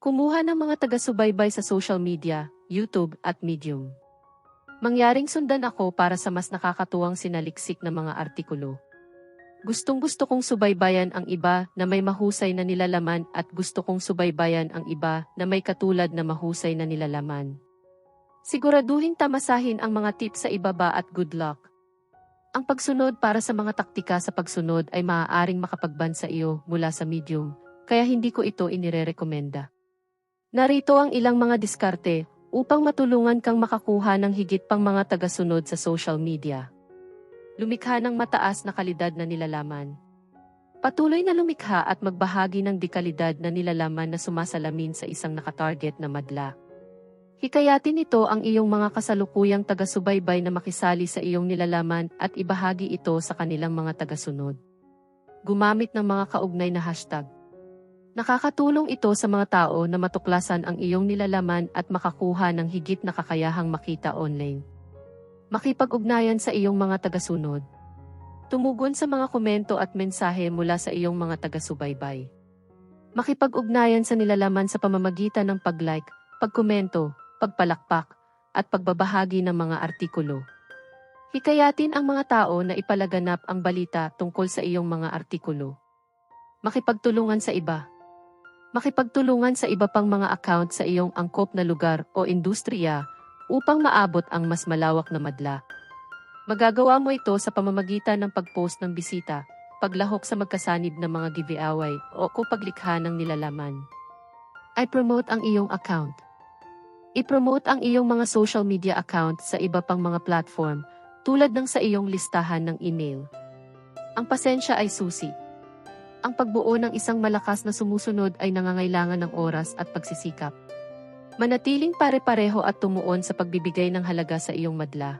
Kumuha ng mga taga-subaybay sa social media, YouTube at Medium. Mangyaring sundan ako para sa mas nakakatuwang sinaliksik na mga artikulo. Gustong gusto kong subaybayan ang iba na may mahusay na nilalaman at gusto kong subaybayan ang iba na may katulad na mahusay na nilalaman. Siguraduhin tamasahin ang mga tips sa ibaba at good luck. Ang pagsunod para sa mga taktika sa pagsunod ay maaaring makapagban sa iyo mula sa medium, kaya hindi ko ito inirerekomenda. Narito ang ilang mga diskarte upang matulungan kang makakuha ng higit pang mga tagasunod sa social media. Lumikha ng mataas na kalidad na nilalaman. Patuloy na lumikha at magbahagi ng dekalidad na nilalaman na sumasalamin sa isang nakatarget na madla. Hikayatin ito ang iyong mga kasalukuyang taga-subaybay na makisali sa iyong nilalaman at ibahagi ito sa kanilang mga tagasunod. Gumamit ng mga kaugnay na hashtag. Nakakatulong ito sa mga tao na matuklasan ang iyong nilalaman at makakuha ng higit na kakayahang makita online. Makipag-ugnayan sa iyong mga tagasunod. Tumugon sa mga komento at mensahe mula sa iyong mga taga-subaybay. Makipag-ugnayan sa nilalaman sa pamamagitan ng pag-like, pagkomento, pagpalakpak, at pagbabahagi ng mga artikulo. Hikayatin ang mga tao na ipalaganap ang balita tungkol sa iyong mga artikulo. Makipagtulungan sa iba. Makipagtulungan sa iba pang mga account sa iyong angkop na lugar o industriya upang maabot ang mas malawak na madla. Magagawa mo ito sa pamamagitan ng pag-post ng bisita, paglahok sa magkasanib ng mga giveaway o kupaglikha ng nilalaman. I promote ang iyong account. I-promote ang iyong mga social media account sa iba pang mga platform tulad ng sa iyong listahan ng email. Ang pasensya ay susi. Ang pagbuo ng isang malakas na sumusunod ay nangangailangan ng oras at pagsisikap. Manatiling pare-pareho at tumuon sa pagbibigay ng halaga sa iyong madla.